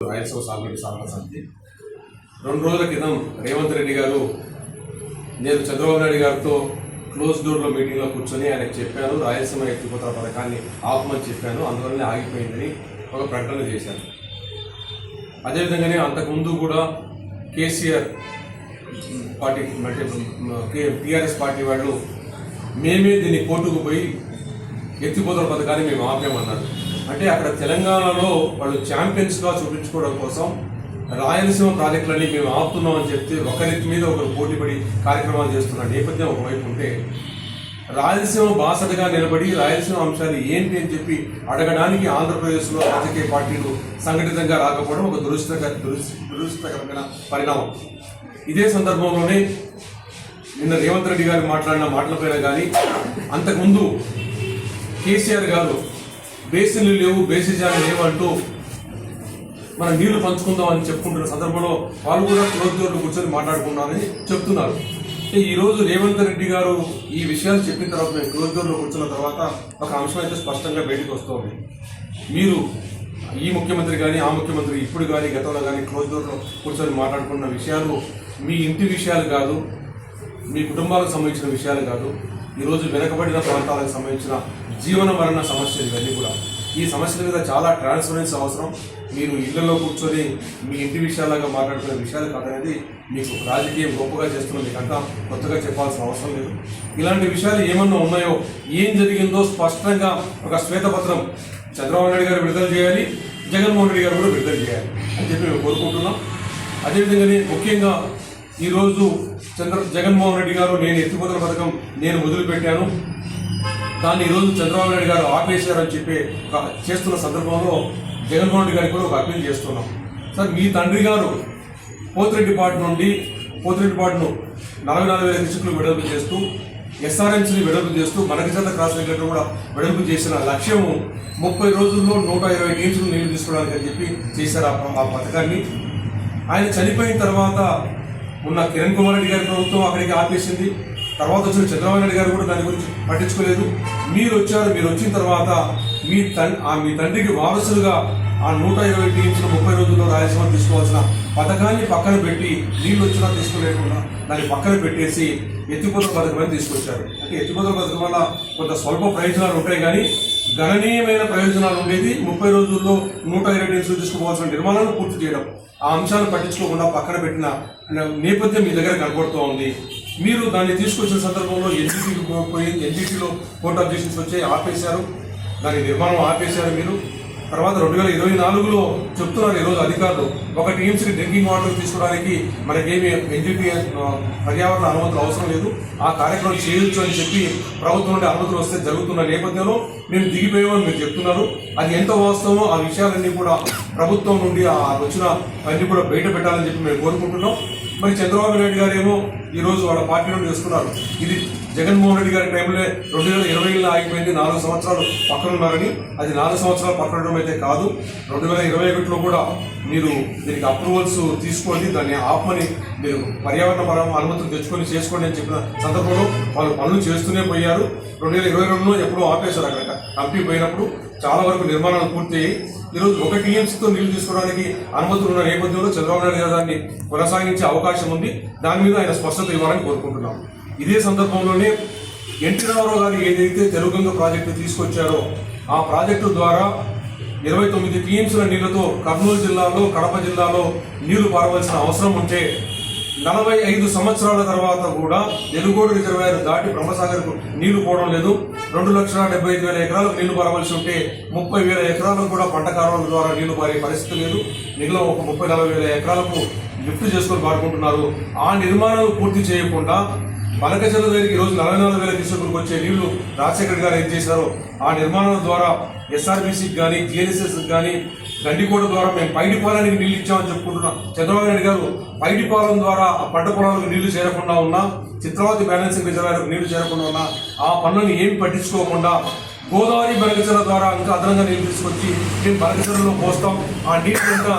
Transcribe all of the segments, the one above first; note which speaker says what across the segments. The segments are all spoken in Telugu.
Speaker 1: రాయలసీమ సాగునీటి సలహా సమితి రెండు రోజుల క్రితం రేవంత్ రెడ్డి గారు నేను చంద్రబాబు నాయుడు గారితో క్లోజ్ డోర్లో మీటింగ్లో కూర్చొని ఆయనకు చెప్పాను రాయలసీమ ఎత్తిపోతల పథకాన్ని ఆపమని చెప్పాను అందువల్లనే ఆగిపోయిందని ఒక ప్రకటన చేశాను అదేవిధంగానే అంతకుముందు కూడా కేసీఆర్ పార్టీ అంటే టీఆర్ఎస్ పార్టీ వాళ్ళు మేమే దీన్ని కోర్టుకు పోయి ఎత్తిపోతల పథకాన్ని మేము ఆపామన్నారు. అంటే అక్కడ తెలంగాణలో వాళ్ళు ఛాంపియన్స్గా చూపించుకోవడం కోసం రాయలసీమ ప్రాజెక్టులన్నీ మేము ఆపుతున్నామని చెప్తే ఒకరి మీద ఒకరు పోటీపడి కార్యక్రమాలు చేస్తున్న నేపథ్యం ఒకవైపు ఉంటే రాయలసీమ బాసటగా నిలబడి రాయలసీమ అంశాలు ఏంటి అని చెప్పి అడగడానికి ఆంధ్రప్రదేశ్లో రాజకీయ పార్టీలు సంఘటితంగా రాకపోవడం ఒక దురదృష్టకర దురుస్తకరమైన పరిణామం. ఇదే సందర్భంలోనే నిన్న రేవంత్ రెడ్డి గారు మాట్లాడిన మాటలపైన కానీ అంతకుముందు కేసీఆర్ గారు బేసిన్లు లేవు బేసిజాలు లేవు అంటూ మనం నీళ్ళు పంచుకుందాం అని చెప్పుకుంటున్న సందర్భంలో వాళ్ళు కూడా క్లోజ్ కూర్చొని మాట్లాడుకున్నారని చెప్తున్నారు. ఈరోజు రేవంత్ రెడ్డి గారు ఈ విషయాలు చెప్పిన తర్వాత మేము క్లోజ్ డోర్లో కూర్చున్న తర్వాత ఒక అంశం అయితే స్పష్టంగా బయటకు వస్తుంది. మీరు ఈ ముఖ్యమంత్రి కానీ ఆ ముఖ్యమంత్రి ఇప్పుడు కానీ గతంలో కానీ క్లోజ్ డోర్లో కూర్చొని మాట్లాడుకున్న విషయాలు మీ ఇంటి విషయాలు కాదు మీ కుటుంబాలకు సంబంధించిన విషయాలు కాదు. ఈరోజు వెనకబడిన ప్రాంతాలకు సంబంధించిన జీవన మరణ సమస్యలు ఇవన్నీ కూడా. ఈ సమస్యల మీద చాలా ట్రాన్స్పరెన్సీ అవసరం. మీరు ఇళ్ళలో కూర్చొని మీ ఇంటి విషయాలుగా మాట్లాడుకునే విషయాలు కాదనేది మీకు రాజకీయం గొప్పగా చేస్తున్న మీకంతా కొత్తగా చెప్పాల్సిన అవసరం లేదు. ఇలాంటి విషయాలు ఏమన్నా ఉన్నాయో ఏం జరిగిందో స్పష్టంగా ఒక శ్వేతపత్రం చంద్రబాబు నాయుడు గారు విడుదల చేయాలి జగన్మోహన్ రెడ్డి గారు కూడా విడుదల చేయాలి అని చెప్పి మేము కోరుకుంటున్నాం. అదేవిధంగానే ముఖ్యంగా ఈరోజు చంద్ర జగన్మోహన్ రెడ్డి గారు నేను ఎత్తిపోతల పథకం నేను మొదలుపెట్టాను దాన్ని ఈరోజు చంద్రబాబు నాయుడు గారు ఆపేశారని చెప్పి చేస్తున్న సందర్భంలో జగన్మోహన్ రెడ్డి గారికి కూడా ఒక అప్పీల్ చేస్తున్నాం. సార్ మీ తండ్రి గారు పోతిరెడ్డిపాటు నుండి పోతిరెడ్డిపాటును నలభై నాలుగు వేల కిచుకులు విడుదల చేస్తూ ఎస్ఆర్ఎంసీని విడుదల చేస్తూ మనకిచర్ల క్రాస్ రెగ్యులేటర్ కూడా విడుదల చేసిన లక్ష్యము ముప్పై రోజుల్లో నూట ఇరవై టీమ్స్ను నీళ్ళు తీసుకోవడానికి అని చెప్పి చేశారు ఆ పథకాన్ని. ఆయన చనిపోయిన తర్వాత ఉన్న కిరణ్ కుమార్ రెడ్డి గారి ప్రభుత్వం అక్కడికి ఆపేసింది. తర్వాత వచ్చిన చంద్రబాబు నాయుడు గారు కూడా దాని గురించి పట్టించుకోలేదు. మీరు వచ్చారు మీరు వచ్చిన తర్వాత మీ ఆ మీ తండ్రికి వారసులుగా ఆ నూట ఇరవై టీమ్స్ ముప్పై రోజుల్లో రాయలసీమ తీసుకోవాల్సిన పథకాన్ని పక్కన పెట్టి నీళ్ళు వచ్చినా తీసుకోలేకుండా దాన్ని పక్కన పెట్టేసి ఎత్తిపోతల పథకం తీసుకొచ్చారు. అంటే ఎత్తిపోతల పథకం వల్ల కొంత స్వల్ప ప్రయోజనాలు ఉంటాయి కానీ గణనీయమైన ప్రయోజనాలు ఉండేది. ముప్పై రోజుల్లో నూట ఇరవై నిమిషాలు తీసుకోవాల్సిన నిర్మాణాలను పూర్తి చేయడం ఆ అంశాలను పట్టించుకోకుండా పక్కన పెట్టిన నేపథ్యం మీ దగ్గర కనబడుతూ ఉంది. మీరు దాన్ని తీసుకొచ్చిన సందర్భంలో ఎన్జిటి పోయి ఎన్జిటిలో కోర్టు అబ్జెక్షన్స్ వచ్చాయి ఆపేశారు. దాని నిర్మాణం ఆపేశారు మీరు. తర్వాత రెండు వేల ఇరవై నాలుగులో చెప్తున్నారు ఈరోజు అధికారులు. ఒక టీమ్స్కి డ్రింకింగ్ వాటర్ తీసుకోవడానికి మనకేమి ఎన్జిటి పర్యావరణ అనుమతులు అవసరం లేదు. ఆ కార్యక్రమం చేయొచ్చు అని చెప్పి ప్రభుత్వం నుండి అనుమతులు వస్తే జరుగుతున్న నేపథ్యంలో మేము దిగిపోయామని మీరు చెప్తున్నారు. అది ఎంత వాస్తవమో ఆ విషయాలన్నీ కూడా ప్రభుత్వం నుండి ఆ వచ్చిన అన్ని కూడా బయట పెట్టాలని చెప్పి మేము కోరుకుంటున్నాం. మరి చంద్రబాబు నాయుడు గారు ఏమో ఈరోజు వాళ్ళ పార్టీ నుండి వస్తున్నారు. ఇది జగన్మోహన్ రెడ్డి గారి టైంలో రెండు వేల ఇరవైలో ఆగిపోయింది. నాలుగు సంవత్సరాలు పక్కన ఉన్నారని. అది నాలుగు సంవత్సరాలు పక్కన ఉండడం అయితే కాదు. రెండు వేల ఇరవై ఒకటిలో కూడా మీరు దీనికి అప్రూవల్స్ తీసుకోండి. దాన్ని ఆపమని మీరు పర్యావరణ పరం అనుమతులు తెచ్చుకొని చేసుకోండి అని చెప్పిన సందర్భంలో వాళ్ళు పనులు చేస్తూనే పోయారు. రెండు వేల ఇరవై రెండులో ఎప్పుడో ఆపేశారు అక్కడ కంపెనీ పోయినప్పుడు చాలా వరకు నిర్మాణాలు పూర్తయ్యాయి. ఈరోజు ఒక టీఎంసీతో నీళ్ళు తీసుకోవడానికి అనుమతులు ఉన్న నేపథ్యంలో చంద్రబాబు నాయుడు గారు దాన్ని కొనసాగించే అవకాశం ఉంది. దాని మీద ఆయన స్పష్టత ఇవ్వాలని కోరుకుంటున్నాం. ఇదే సందర్భంలోనే ఎన్టీ రామారావు గారు ఏదైతే తెలుగంగ ప్రాజెక్టు తీసుకొచ్చారో ఆ ప్రాజెక్టు ద్వారా ఇరవై తొమ్మిది టీఎంసీల నీళ్ళతో కర్నూలు జిల్లాలో కడప జిల్లాలో నీళ్ళు పారవలసిన అవసరం ఉంటే నలభై ఐదు సంవత్సరాల తర్వాత కూడా ఎలుగోడు రిజర్వాయర్ దాటి బ్రహ్మసాగర్కు నీళ్ళు పోవడం లేదు. రెండు లక్షల డెబ్బై ఐదు వేల ఎకరాలకు నీళ్ళు పారవలసి ఉంటే ముప్పై వేల ఎకరాలకు కూడా పంట కాలువల ద్వారా నీళ్ళు పారే పరిస్థితి లేదు. మిగిలిన ఒక ముప్పై నలభై వేల ఎకరాలకు లిఫ్ట్ చేసుకొని పాడుకుంటున్నారు ఆ నిర్మాణాలు పూర్తి చేయకుండా బలకచెల దగ్గరికి ఈరోజు నలభై నాలుగు వేల కిషోకులకు వచ్చే నీళ్ళు రాజశేఖర్ గారు ఏం చేశారో ఆ నిర్మాణం ద్వారా ఎస్ఆర్బీసీకి కానీ జిఎన్ఎస్ఎస్ కానీ గండికోట ద్వారా మేము పైడిపాలానికి నీళ్ళు ఇచ్చామని చెప్పుకుంటున్నాం. చంద్రబాబు నాయుడు గారు పైడిపాలెం ద్వారా ఆ పంట పొలాలకు నీళ్ళు చేరకుండా ఉన్నా చిత్రావతి బ్యాలెన్సింగ్ రిజర్వాయర్కు నీళ్ళు చేరకుండా ఉన్నా ఆ పనులను ఏమి పట్టించుకోకుండా గోదావరి బలకచెల ద్వారా ఇంకా అదనంగా నీళ్ళు తీసుకొచ్చి మేము బలకచెలలో పోస్తాం. ఆ నీళ్ళు ఇంకా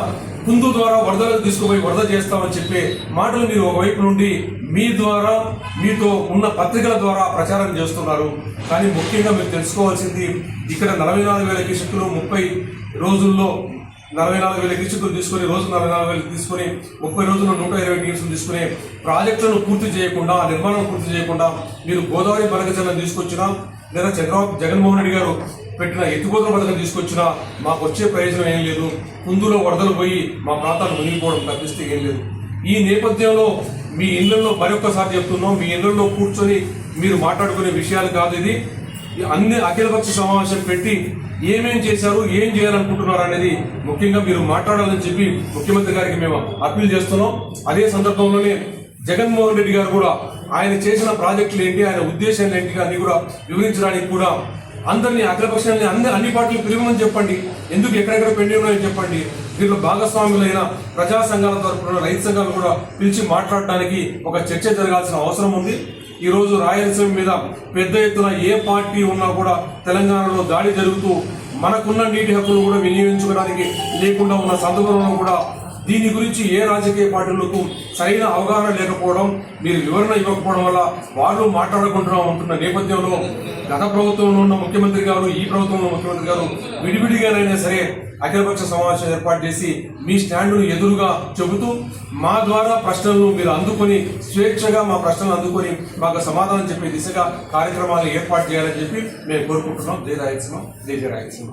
Speaker 1: కుందు ద్వారా వరదలకు తీసుకుపోయి వరద చేస్తామని చెప్పే మాటలు మీరు ఒకవైపు నుండి మీ ద్వారా మీతో ఉన్న పత్రికల ద్వారా ప్రచారం చేస్తున్నారు. కానీ ముఖ్యంగా మీరు తెలుసుకోవాల్సింది ఇక్కడ నలభై నాలుగు వేల కిషకులు ముప్పై రోజుల్లో నలభై నాలుగు వేల టీచర్లు తీసుకొని రోజు నలభై నాలుగు వేలు తీసుకొని ముప్పై రోజుల్లో నూట ఇరవై టీమ్స్ తీసుకుని ప్రాజెక్టులను పూర్తి చేయకుండా నిర్మాణం పూర్తి చేయకుండా మీరు గోదావరి బనకచలం తీసుకొచ్చినా లేదా చంద్రబాబు జగన్మోహన్ రెడ్డి గారు పెట్టిన ఎత్తుకోతల పథకం తీసుకొచ్చినా మాకు వచ్చే ప్రయోజనం ఏం లేదు. కుందులో వరదలు పోయి మా ప్రాంతాలు మునిగిపోవడం తప్పిస్తే ఏం లేదు. ఈ నేపథ్యంలో మీ ఇళ్ళలో మరొకసారి చెప్తున్నాం మీ ఇళ్ళలో కూర్చొని మీరు మాట్లాడుకునే విషయాలు కాదు ఇది. అన్ని అఖిలపక్ష సమావేశం పెట్టి ఏమేం చేశారు ఏం చేయాలనుకుంటున్నారు అనేది ముఖ్యంగా మీరు మాట్లాడాలని చెప్పి ముఖ్యమంత్రి గారికి మేము అప్పీల్ చేస్తున్నాం. అదే సందర్భంలోనే జగన్మోహన్ రెడ్డి గారు కూడా ఆయన చేసిన ప్రాజెక్టులు ఏంటి ఆయన ఉద్దేశాలు ఏంటి అని కూడా వివరించడానికి కూడా అందరినీ అఖిలపక్షాన్ని అన్ని అన్ని పార్టీలు పిలువమని చెప్పండి. ఎందుకు ఎక్కడెక్కడ పెండి ఉన్నాయని చెప్పండి. దీంట్లో భాగస్వాములైన ప్రజా సంఘాల తరపున రైతు సంఘాలు కూడా పిలిచి మాట్లాడడానికి ఒక చర్చ జరగాల్సిన అవసరం ఉంది. ఈ రోజు రాయలసీమ మీద పెద్ద ఎత్తున ఏ పార్టీ ఉన్నా కూడా తెలంగాణలో దాడి జరుగుతూ మనకున్న నీటి హక్కులు కూడా వినియోగించుకోవడానికి లేకుండా ఉన్న సందర్భంలో కూడా దీని గురించి ఏ రాజకీయ పార్టీలకు సరైన అవగాహన లేకపోవడం మీరు వివరణ ఇవ్వకపోవడం వల్ల వాళ్ళు మాట్లాడుకుంటున్నా ఉంటున్న నేపథ్యంలో గత ప్రభుత్వంలో ఉన్న ముఖ్యమంత్రి గారు ఈ ప్రభుత్వంలో ముఖ్యమంత్రి గారు విడివిడిగానైనా సరే అఖిలపక్ష సమావేశం ఏర్పాటు చేసి మీ స్టాండ్ను ఎదురుగా చెబుతూ మా ద్వారా ప్రశ్నలను మీరు అందుకొని స్వేచ్ఛగా మా ప్రశ్నలు అందుకొని మాకు సమాధానం చెప్పే దిశగా కార్యక్రమాలు ఏర్పాటు చేయాలని చెప్పి మేము కోరుకుంటున్నాం. జయ రాయలసీమ జయ జయ రాయలసీమ.